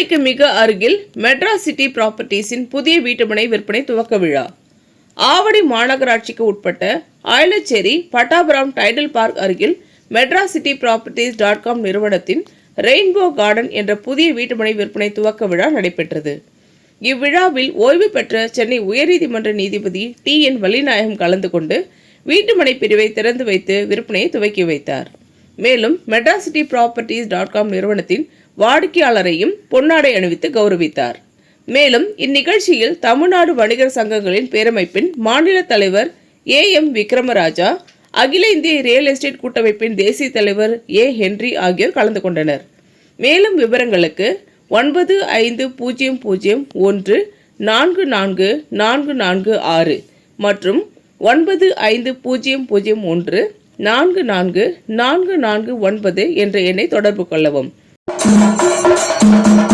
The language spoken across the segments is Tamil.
ஆவடிக்கு மிக அருகில் மெட்ராஸ் சிட்டி ப்ராப்பர்ட்டிஸின் புதிய வீட்டுமனை விற்பனை துவக்க விழா. ஆவடி மாநகராட்சிக்கு உட்பட்ட ஆயிலச்சேரி பட்டாபுரம் டைடல் பார்க் அருகில் Madras city properties dot com நிறுவனத்தின் ரெயின்போ கார்டன் என்ற புதிய வீட்டுமனை விற்பனை துவக்க விழா நடைபெற்றது. இவ்விழாவில் ஓய்வு பெற்ற சென்னை உயர்நீதிமன்ற நீதிபதி டி. என். வள்ளிநாயகம் கலந்து கொண்டு வீட்டுமனை பிரிவை திறந்து வைத்து விற்பனையை துவக்கி வைத்தார். மேலும் Madras city properties dot com நிறுவனத்தின் வாடிக்கையாளரையும் பொன்னாடை அணிவித்து கௌரவித்தார். மேலும் இந்நிகழ்ச்சியில் தமிழ்நாடு வணிகர் சங்கங்களின் பேரமைப்பின் மாநில தலைவர் ஏ எம் விக்ரமராஜா அகில இந்திய ரியல் எஸ்டேட் கூட்டமைப்பின் தேசிய தலைவர் ஏ ஹென்றி ஆகியோர் கலந்து கொண்டனர். மேலும் விவரங்களுக்கு ஒன்பது ஐந்து பூஜ்ஜியம் பூஜ்ஜியம் ஒன்று நான்கு நான்கு நான்கு நான்கு ஆறு மற்றும் ஒன்பது ஐந்து பூஜ்ஜியம் பூஜ்ஜியம் ஒன்று நான்கு நான்கு நான்கு நான்கு ஒன்பது என்ற எண்ணை தொடர்பு கொள்ளவும். Thank you.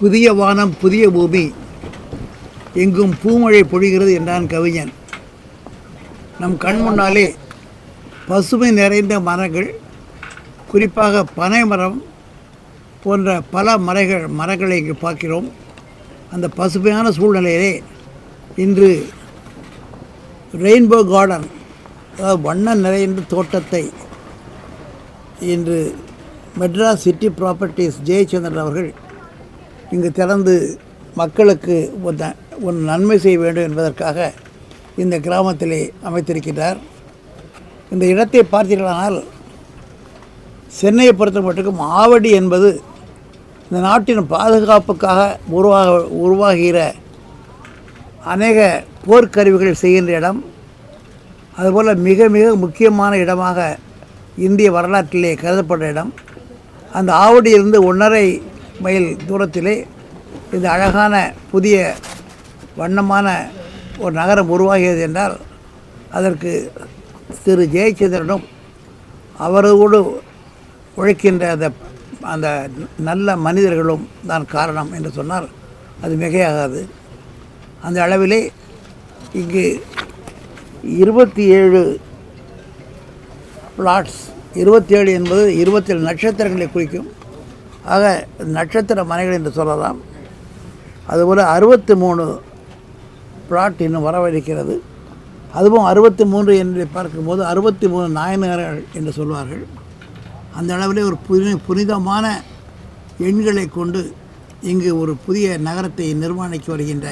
புதிய வானம் புதிய பூமி. எங்கும் பூமழை பொழிகிறது என்றான் கவிஞன். நம் கண் முன்னாலே பசுமை நிறைந்த மரங்கள் குறிப்பாக பனை மரம் போன்ற பல மலைகள் மரங்களை இங்கு பார்க்கிறோம். அந்த பசுமையான சூழ்நிலையிலே இன்று ரெயின்போ கார்டன் அதாவது வண்ண நிறைந்த தோட்டத்தை இன்று மெட்ராஸ் சிட்டி ப்ராப்பர்ட்டிஸ் ஜெயச்சந்திரன் அவர்கள் இங்கு திறந்து மக்களுக்கு ஒரு ஒரு நன்மை செய்ய வேண்டும் என்பதற்காக இந்த கிராமத்திலே அமைத்திருக்கிறார் இந்த இடத்தை பார்த்தீர்களானால் சென்னையை பொறுத்த மட்டுக்கும் ஆவடி என்பது இந்த நாட்டின் பாதுகாப்புக்காக உருவாக உருவாகிற அநேக போர்க்கருவிகள் செய்கின்ற இடம் அதுபோல் மிக மிக முக்கியமான இடமாக இந்திய வரலாற்றிலே கருதப்பட்ட இடம். அந்த ஆவடியிலிருந்து ஒன்றரை மைல் தூரத்திலே இந்த அழகான புதிய வண்ணமான ஒரு நகரம் உருவாகியது என்றால் அதற்கு திரு ஜெயச்சந்திரனும் அவரோடு உழைக்கின்ற அந்த அந்த நல்ல மனிதர்களும் தான் காரணம் என்று சொன்னால் அது மிகையாகாது. அந்த அளவிலே இங்கு இருபத்தி ஏழு பிளாட்ஸ் இருபத்தேழு என்பது இருபத்தேழு நட்சத்திரங்களை குறிக்கும். ஆக நட்சத்திர மனைகள் என்று சொல்லலாம். அதுபோல் அறுபத்தி மூணு பிளாட் இன்னும் வரவிருக்கிறது. அதுவும் அறுபத்தி மூன்று என்று பார்க்கும்போது அறுபத்தி மூணு நாயனர்கள் என்று சொல்வார்கள். அந்த அளவிலே ஒரு புனி புனிதமான எண்களை கொண்டு இங்கு ஒரு புதிய நகரத்தை நிர்மாணிக்க வருகின்ற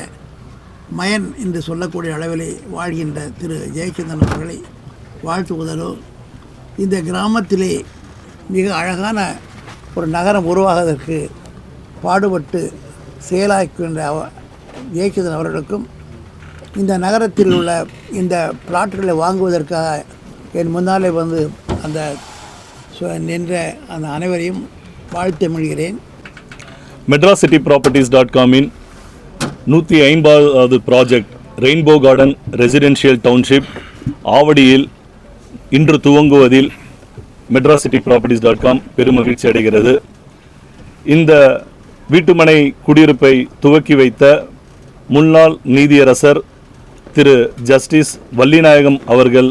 மயன் என்று சொல்லக்கூடிய அளவிலே வாழ்கின்ற திரு ஜெயச்சந்திரன் அவர்களை வாழ்த்துவதலோ இந்த கிராமத்திலே மிக அழகான ஒரு நகரம் உருவாவதற்கு பாடுபட்டு செயலாக்கின்ற அவ ஜெயச்சந்திரன் அவர்களுக்கும் இந்த நகரத்தில் உள்ள இந்த பிளாட்டுகளை வாங்குவதற்காக என் முன்னாலே வந்து அந்த நின்ற அந்த அனைவரையும் வாழ்த்து மொழிகிறேன் மெட்ராஸ் சிட்டி ப்ராப்பர்ட்டிஸ் டாட் காமின் நூற்றி ஐம்பதாவது project rainbow garden residential township ஆவடியில் இன்று துவங்குவதில் Madras city properties dot com பெருமகிழ்ச்சி அடைகிறது. இந்த வீட்டுமனை குடியிருப்பை துவக்கி வைத்த முன்னாள் நீதியரசர் திரு ஜஸ்டிஸ் வள்ளிநாயகம் அவர்கள்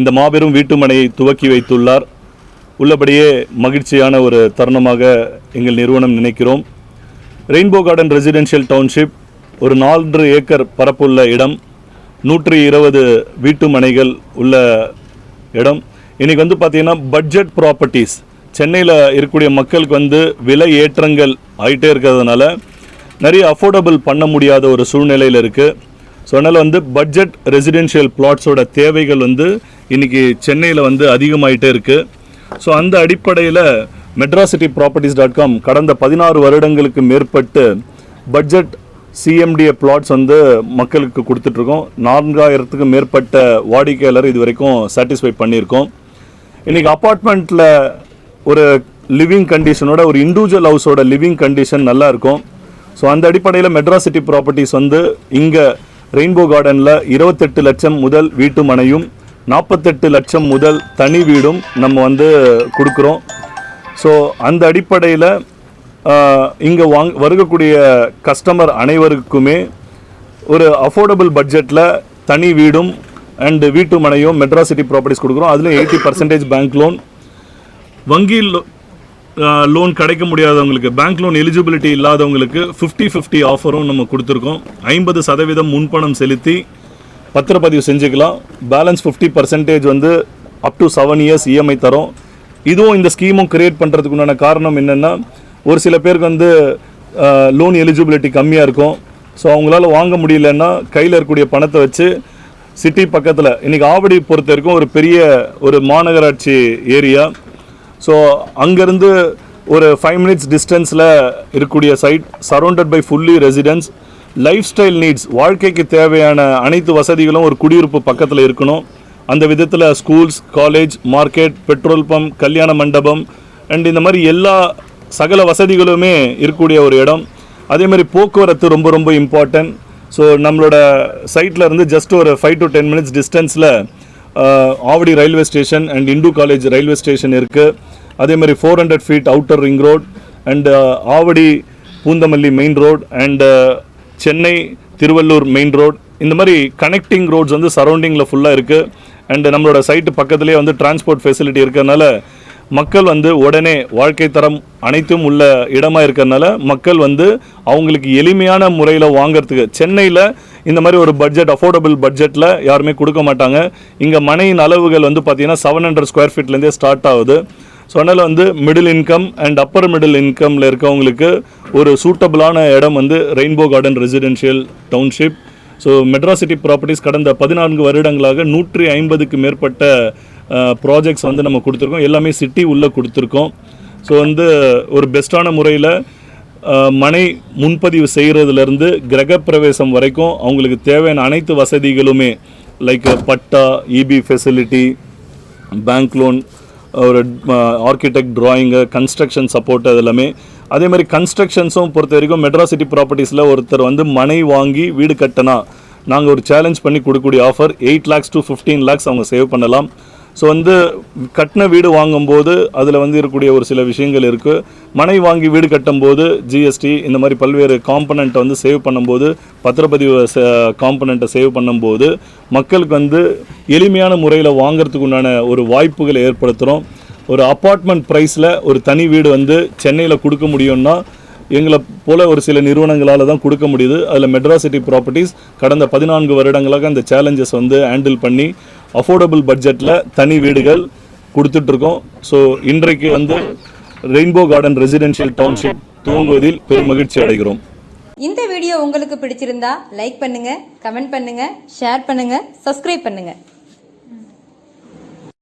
இந்த மாபெரும் வீட்டுமனையை துவக்கி வைத்துள்ளார். உள்ளபடியே மகிழ்ச்சியான ஒரு தருணமாக எங்கள் நிறுவனம் நினைக்கிறோம். ரெயின்போ கார்டன் ரெசிடென்ஷியல் டவுன்ஷிப் ஒரு நாலு ஏக்கர் பரப்புள்ள இடம். நூற்றி இருபது வீட்டு மனைகள் உள்ள இடம். இன்றைக்கி வந்து பார்த்திங்கன்னா பட்ஜெட் ப்ராப்பர்ட்டிஸ் சென்னையில் இருக்கக்கூடிய மக்களுக்கு வந்து விலை ஏற்றங்கள் ஆகிட்டே இருக்கிறதுனால நிறைய அஃபோர்டபுள் பண்ண முடியாத ஒரு சூழ்நிலையில் இருக்குது ஸோ அதனால் வந்து பட்ஜெட் ரெசிடென்ஷியல் பிளாட்ஸோட தேவைகள் வந்து இன்னைக்கு சென்னையில் வந்து அதிகமாகிட்டே இருக்குது ஸோ அந்த அடிப்படையில் மெட்ராசிட்டி ப்ராப்பர்ட்டிஸ் டாட் காம் கடந்த பதினாறு வருடங்களுக்கு மேற்பட்டு பட்ஜெட் சிஎம்டிஏ பிளாட்ஸ் வந்து மக்களுக்கு கொடுத்துட்ருக்கோம். நான்காயிரத்துக்கும் மேற்பட்ட வாடிக்கையாளர் இது வரைக்கும் சாட்டிஸ்ஃபை பண்ணியிருக்கோம். இன்றைக்கி அப்பார்ட்மெண்ட்டில் ஒரு லிவிங் கண்டிஷனோட ஒரு இண்டிவிஜுவல் ஹவுஸோட லிவிங் கண்டிஷன் நல்லாயிருக்கும் ஸோ அந்த அடிப்படையில் மெட்ராசிட்டி ப்ராப்பர்ட்டிஸ் வந்து இங்கே ரெயின்போ கார்டனில் இருபத்தெட்டு லட்சம் முதல் வீட்டு மனையும் நாற்பத்தெட்டு லட்சம் முதல் தனி வீடும் நம்ம வந்து கொடுக்குறோம். ஸோ அந்த அடிப்படையில் இங்கே வாங் வருகக்கூடிய கஸ்டமர் அனைவருக்குமே ஒரு அஃபோர்டபுள் பட்ஜெட்டில் தனி வீடும் அண்டு வீட்டு மனையும் மெட்ராஸ் சிட்டி ப்ராப்பர்ட்டிஸ் கொடுக்குறோம். அதில் எயிட்டி பர்சன்டேஜ் பேங்க் லோன் வங்கி லோன் கிடைக்க முடியாதவங்களுக்கு பேங்க் லோன் எலிஜிபிலிட்டி இல்லாதவங்களுக்கு ஃபிஃப்டி ஃபிஃப்டி ஆஃபரும் நம்ம கொடுத்துருக்கோம். ஐம்பது சதவீதம் முன்பணம் செலுத்தி பத்திரப்பதிவு செஞ்சுக்கலாம். பேலன்ஸ் ஃபிஃப்டி பர்சன்டேஜ் வந்து up to seven years EMI தரும். இதுவும் இந்த ஸ்கீமும் கிரியேட் பண்ணுறதுக்கு உண்டான காரணம் என்னென்னா ஒரு சில பேருக்கு வந்து லோன் எலிஜிபிலிட்டி கம்மியாக இருக்கும். ஸோ அவங்களால வாங்க முடியலன்னா கையில் இருக்கக்கூடிய பணத்தை வச்சு சிட்டி பக்கத்தில் இன்றைக்கி ஆவடி பொறுத்த வரைக்கும் ஒரு பெரிய ஒரு மாநகராட்சி ஏரியா ஸோ அங்கேருந்து ஒரு ஃபைவ் மினிட்ஸ் டிஸ்டன்ஸில் இருக்கக்கூடிய site surrounded by fully residence lifestyle needs வாழ்க்கைக்கு தேவையான அனைத்து வசதிகளும் ஒரு குடியிருப்பு பக்கத்தில் இருக்கணும். அந்த விதத்தில் schools college market petrol pump கல்யாண மண்டபம் அண்ட் இந்த மாதிரி எல்லா சகல வசதிகளுமே இருக்கக்கூடிய ஒரு இடம். அதே மாதிரி போக்குவரத்து ரொம்ப ரொம்ப இம்பார்ட்டன்ட் ஸோ நம்மளோட சைட்டில் இருந்து ஜஸ்ட் ஒரு ஃபைவ் டு டென் மினிட்ஸ் டிஸ்டன்ஸில் Avadi railway station and Hindu college railway station இருக்குது அதே மாதிரி four hundred feet outer ring road and Avadi Poonamallee main road and Chennai Tiruvallur main road இந்த மாதிரி கனெக்டிங் ரோட்ஸ் வந்து சரௌண்டிங்கில் ஃபுல்லாக இருக்குது அண்டு நம்மளோட சைட்டு பக்கத்துலேயே வந்து டிரான்ஸ்போர்ட் ஃபெசிலிட்டி இருக்கிறதுனால மக்கள் வந்து உடனே வாழ்க்கை தரம் அனைத்தும் உள்ள இடமா இருக்கிறதுனால மக்கள் வந்து அவங்களுக்கு எளிமையான முறையில் வாங்கிறதுக்கு சென்னையில் இந்த மாதிரி ஒரு பட்ஜெட் அஃபோர்டபுள் பட்ஜெட்டில் யாருமே கொடுக்க மாட்டாங்க. இங்கே மனையின் அளவுகள் வந்து பார்த்தீங்கன்னா செவன் ஹண்ட்ரட் ஸ்கொயர் ஃபீட்லேருந்தே ஸ்டார்ட் ஆகுது. ஸோ அதனால் வந்து middle income and upper middle இன்கமில் இருக்கவங்களுக்கு ஒரு சூட்டபிளான இடம் வந்து rainbow garden residential township so Madras city properties கடந்த பதினான்கு வருடங்களாக நூற்றி ஐம்பதுக்கு மேற்பட்ட ப்ராஜெக்ட்ஸ் வந்து நம்ம கொடுத்துருக்கோம். எல்லாமே சிட்டி உள்ளே கொடுத்துருக்கோம். ஸோ வந்து ஒரு பெஸ்ட்டான முறையில் மனை முன்பதிவு செய்கிறதுலேருந்து கிரகப்பிரவேசம் வரைக்கும் அவங்களுக்கு தேவையான அனைத்து வசதிகளுமே like patta EB facility bank loan ஒரு ஆர்கிடெக்ட் ட்ராயிங்கு கன்ஸ்ட்ரக்ஷன் சப்போர்ட் அது எல்லாமே அதே மாதிரி கன்ஸ்ட்ரக்ஷன்ஸும் பொறுத்த வரைக்கும் மெட்ராஸ் சிட்டி ப்ராப்பர்ட்டிஸில் ஒருத்தர் வந்து மனை வாங்கி வீடு கட்டினா நாங்கள் ஒரு சேலஞ்ச் பண்ணி கொடுக்கக்கூடிய offer eight lakhs to fifteen lakhs அவங்க சேவ் பண்ணலாம். ஸோ வந்து கட்டின வீடு வாங்கும்போது அதில் வந்து இருக்கக்கூடிய ஒரு சில விஷயங்கள் இருக்குது மனை வாங்கி வீடு கட்டும்போது ஜிஎஸ்டி இந்த மாதிரி பல்வேறு காம்பனண்ட்டை வந்து சேவ் பண்ணும்போது பத்திரப்பதிவு காம்பனண்ட்டை சேவ் பண்ணும்போது மக்களுக்கு வந்து எளிமையான முறையில் வாங்குறதுக்கு உண்டான ஒரு வாய்ப்புகளை ஏற்படுத்துகிறோம் ஒரு அப்பார்ட்மெண்ட் ப்ரைஸில் ஒரு தனி வீடு வந்து சென்னையில் கொடுக்க முடியும்னா எங்களை போல ஒரு சில நிறுவனங்களால் தான் கொடுக்க முடியுது. அதில் மெட்ராசிட்டி ப்ராப்பர்ட்டிஸ் கடந்த பதினான்கு வருடங்களாக அந்த சேலஞ்சஸ் வந்து ஹேண்டில் பண்ணி அஃபோர்டபுள் பட்ஜெட்டில் தனி வீடுகள் கொடுத்துட்ருக்கோம். ஸோ இன்றைக்கு வந்து ரெயின்போ கார்டன் ரெசிடென்ஷியல் டவுன்ஷிப் துவங்குவதில் பெரும் மகிழ்ச்சி அடைகிறோம். இந்த வீடியோ உங்களுக்கு பிடிச்சிருந்தா லைக் பண்ணுங்க கமெண்ட் பண்ணுங்க ஷேர் பண்ணுங்க சப்ஸ்கிரைப் பண்ணுங்க.